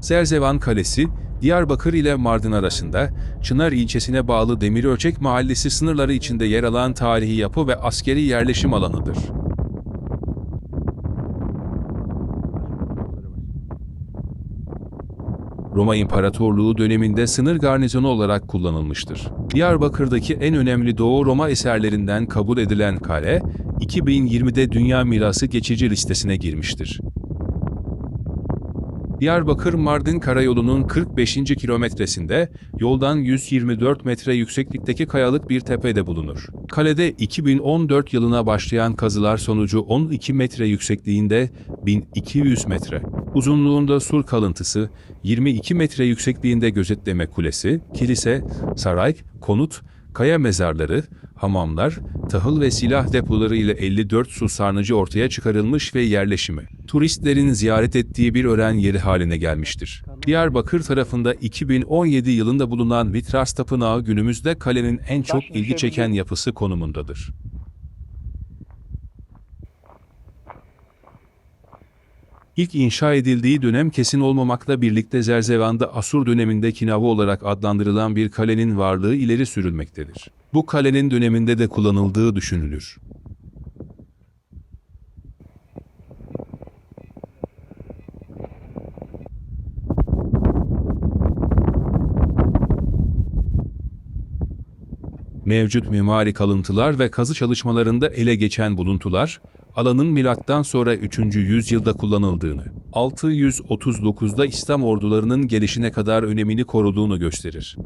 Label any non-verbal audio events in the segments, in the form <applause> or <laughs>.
Zerzevan Kalesi, Diyarbakır ile Mardin arasında, Çınar ilçesine bağlı Demirölçek Mahallesi sınırları içinde yer alan tarihi yapı ve askeri yerleşim alanıdır. Roma İmparatorluğu döneminde sınır garnizonu olarak kullanılmıştır. Diyarbakır'daki en önemli Doğu Roma eserlerinden kabul edilen kale, 2020'de Dünya Mirası geçici listesine girmiştir. Diyarbakır-Mardin Karayolu'nun 45. kilometresinde yoldan 124 metre yükseklikteki kayalık bir tepede bulunur. Kalede 2014 yılına başlayan kazılar sonucu 12 metre yüksekliğinde 1200 metre, uzunluğunda sur kalıntısı, 22 metre yüksekliğinde gözetleme kulesi, kilise, saray, konut, kaya mezarları, hamamlar, tahıl ve silah depoları ile 54 su sarnıcı ortaya çıkarılmış ve yerleşimi, turistlerin ziyaret ettiği bir öğren yeri haline gelmiştir. Diyarbakır tarafında 2017 yılında bulunan Vitras Tapınağı günümüzde kalenin en çok ilgi çeken yapısı konumundadır. İlk inşa edildiği dönem kesin olmamakla birlikte Zerzevan'da Asur döneminde Kinavı olarak adlandırılan bir kalenin varlığı ileri sürülmektedir. Bu kalenin döneminde de kullanıldığı düşünülür. Mevcut mimari kalıntılar ve kazı çalışmalarında ele geçen buluntular, alanın milattan sonra 3. yüzyılda kullanıldığını, 639'da İslam ordularının gelişine kadar önemini koruduğunu gösterir.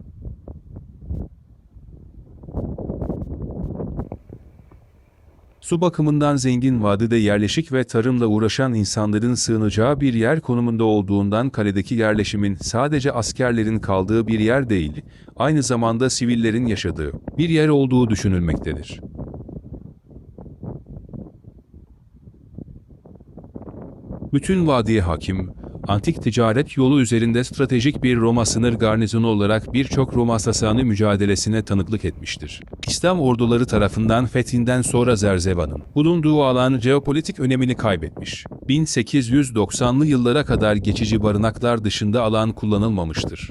Su bakımından zengin vadide yerleşik ve tarımla uğraşan insanların sığınacağı bir yer konumunda olduğundan kaledeki yerleşimin sadece askerlerin kaldığı bir yer değil, aynı zamanda sivillerin yaşadığı bir yer olduğu düşünülmektedir. Bütün vadiye hakim, antik ticaret yolu üzerinde stratejik bir Roma sınır garnizonu olarak birçok Roma sasanı mücadelesine tanıklık etmiştir. İslam orduları tarafından fethinden sonra Zerzevan'ın bulunduğu alan jeopolitik önemini kaybetmiş. 1890'lı yıllara kadar geçici barınaklar dışında alan kullanılmamıştır.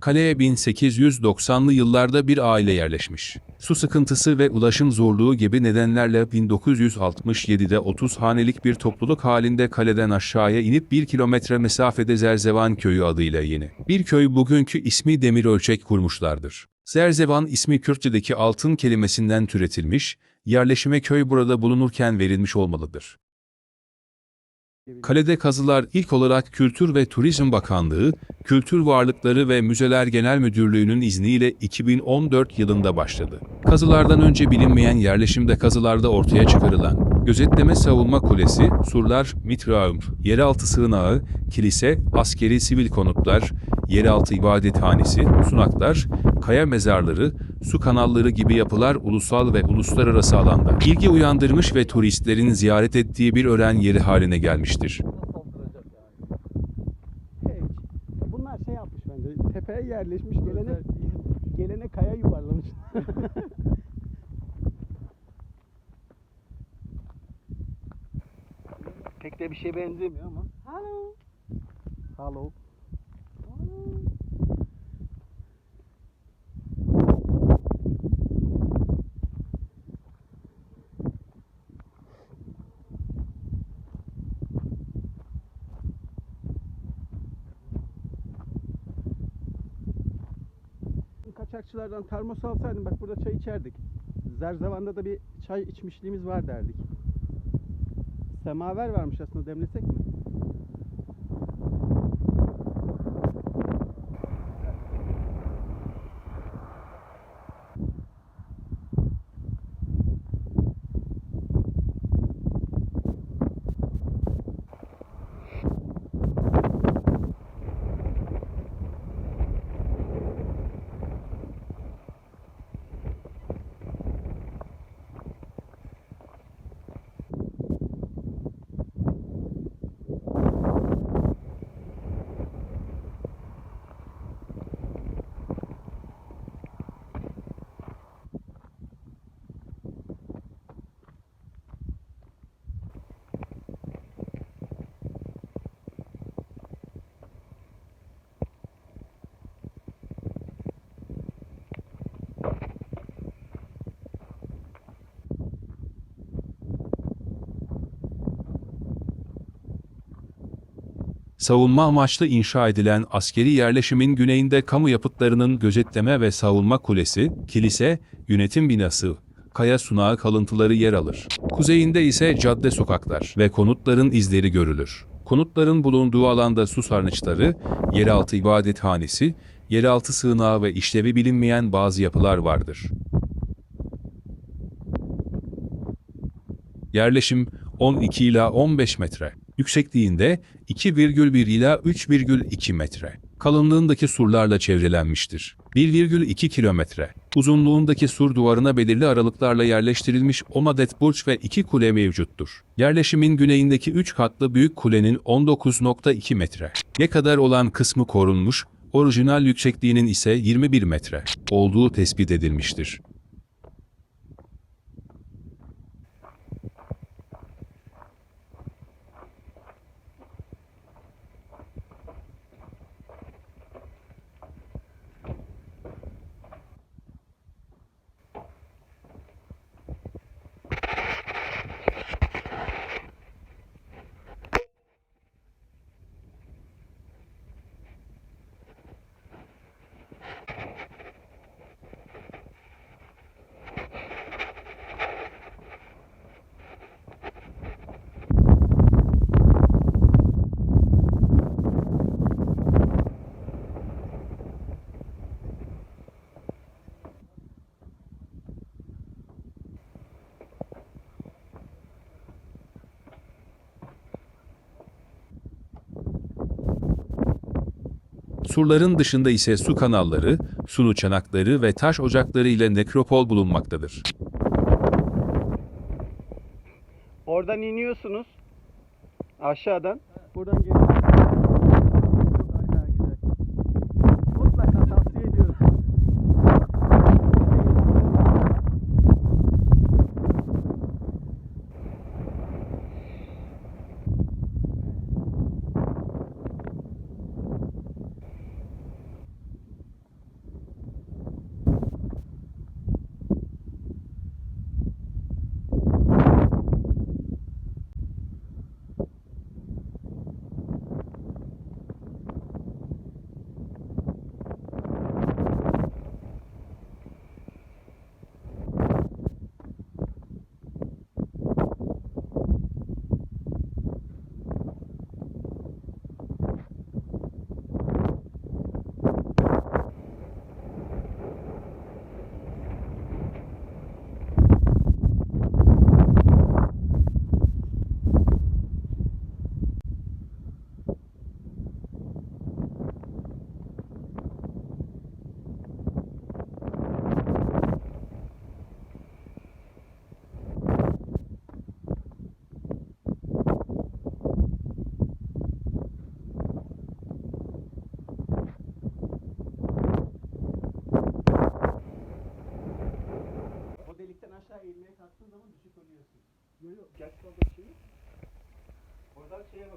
Kaleye 1890'lı yıllarda bir aile yerleşmiş. Su sıkıntısı ve ulaşım zorluğu gibi nedenlerle 1967'de 30 hanelik bir topluluk halinde kaleden aşağıya inip 1 kilometre mesafede Zerzevan köyü adıyla yeni. Bir köy bugünkü ismi Demirölçek kurmuşlardır. Zerzevan ismi Kürtçedeki altın kelimesinden türetilmiş, yerleşime köy burada bulunurken verilmiş olmalıdır. Kalede kazılar ilk olarak Kültür ve Turizm Bakanlığı, Kültür Varlıkları ve Müzeler Genel Müdürlüğü'nün izniyle 2014 yılında başladı. Kazılardan önce bilinmeyen yerleşimde kazılarda ortaya çıkarılan gözetleme savunma kulesi, surlar, mitrağım, yeraltı sığınağı, kilise, askeri sivil konutlar, yeraltı ibadethanesi, sunaklar, kaya mezarları, su kanalları gibi yapılar ulusal ve uluslararası alanda ilgi uyandırmış ve turistlerin ziyaret ettiği bir öğren yeri haline gelmiştir. Bunlar şey yapmış bence. Tepeye yerleşmiş gelene gelene kaya yuvarlamış. <laughs> Pek de bir şey benzemiyor ama. Hello. Hello. Kaçakçılardan termos alsaydım bak burada çay içerdik. Zerzevan'da da bir çay içmişliğimiz var derdik. Semaver varmış aslında demlesek mi? Savunma amaçlı inşa edilen askeri yerleşimin güneyinde kamu yapıtlarının gözetleme ve savunma kulesi, kilise, yönetim binası, kaya sunağı kalıntıları yer alır. Kuzeyinde ise cadde sokaklar ve konutların izleri görülür. Konutların bulunduğu alanda su sarnıçları, yeraltı ibadethanesi, yeraltı sığınağı ve işlevi bilinmeyen bazı yapılar vardır. Yerleşim 12 ila 15 metre. Yüksekliğinde 2,1 ila 3,2 metre. Kalınlığındaki surlarla çevrelenmiştir. 1,2 kilometre. Uzunluğundaki sur duvarına belirli aralıklarla yerleştirilmiş 10 adet burç ve 2 kule mevcuttur. Yerleşimin güneyindeki 3 katlı büyük kulenin 19.2 metre. Ne kadar olan kısmı korunmuş, orijinal yüksekliğinin ise 21 metre olduğu tespit edilmiştir. Surların dışında ise su kanalları, sulu çanakları ve taş ocakları ile nekropol bulunmaktadır. Oradan iniyorsunuz. Aşağıdan. Buradan geliyor.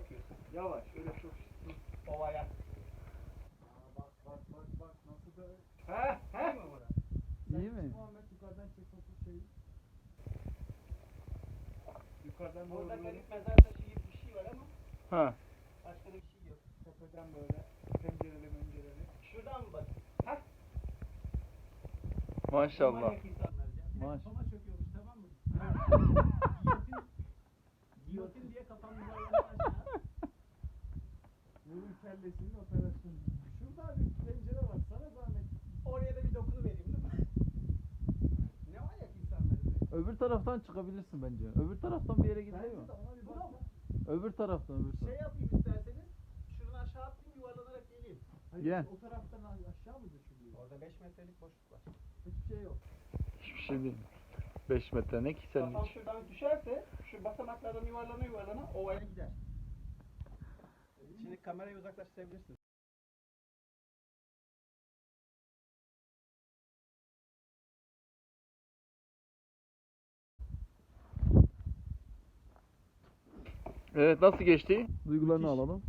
Bakıyorsun. Yavaş. Öyle çok ovaya. Bak bak bak bak nasıl da. He he. İyi mi? Muhammed yukarıdan çek topu şeyi. Yukarıdan doğru. Orada garip mezar taşı gibi bir şey var ama. Ha. Başka da bir şey yok. Tepeden böyle pencereli mencereli. Şuradan mı bak? Hah. Maşallah. Ya. Maş- Kafama çöküyormuş tamam mı? <laughs> Vurun kellesinin operasyonu. Şurada bir pencere var. Sana zahmet. Oraya da bir dokunu vereyim değil mi? Ne manyak insanlar be. Öbür taraftan çıkabilirsin bence. Öbür taraftan bir yere gidiyor Bence mu? de ona bir baksana. Öbür taraftan öbür Şey taraftan. yapayım isterseniz. Şuradan aşağı atlayayım yuvarlanarak geleyim. Gel. O taraftan aşağı mı düşürüyor? Orada 5 metrelik boşluk var. Hiçbir şey yok. Hiçbir şey değil. 5 metre ne ki senin Kafam için? şuradan düşerse şu basamaklardan yuvarlana yuvarlana ovaya gider. Şimdi kamerayı uzaklaştırabilirsin. Evet nasıl geçti? Duygularını alalım.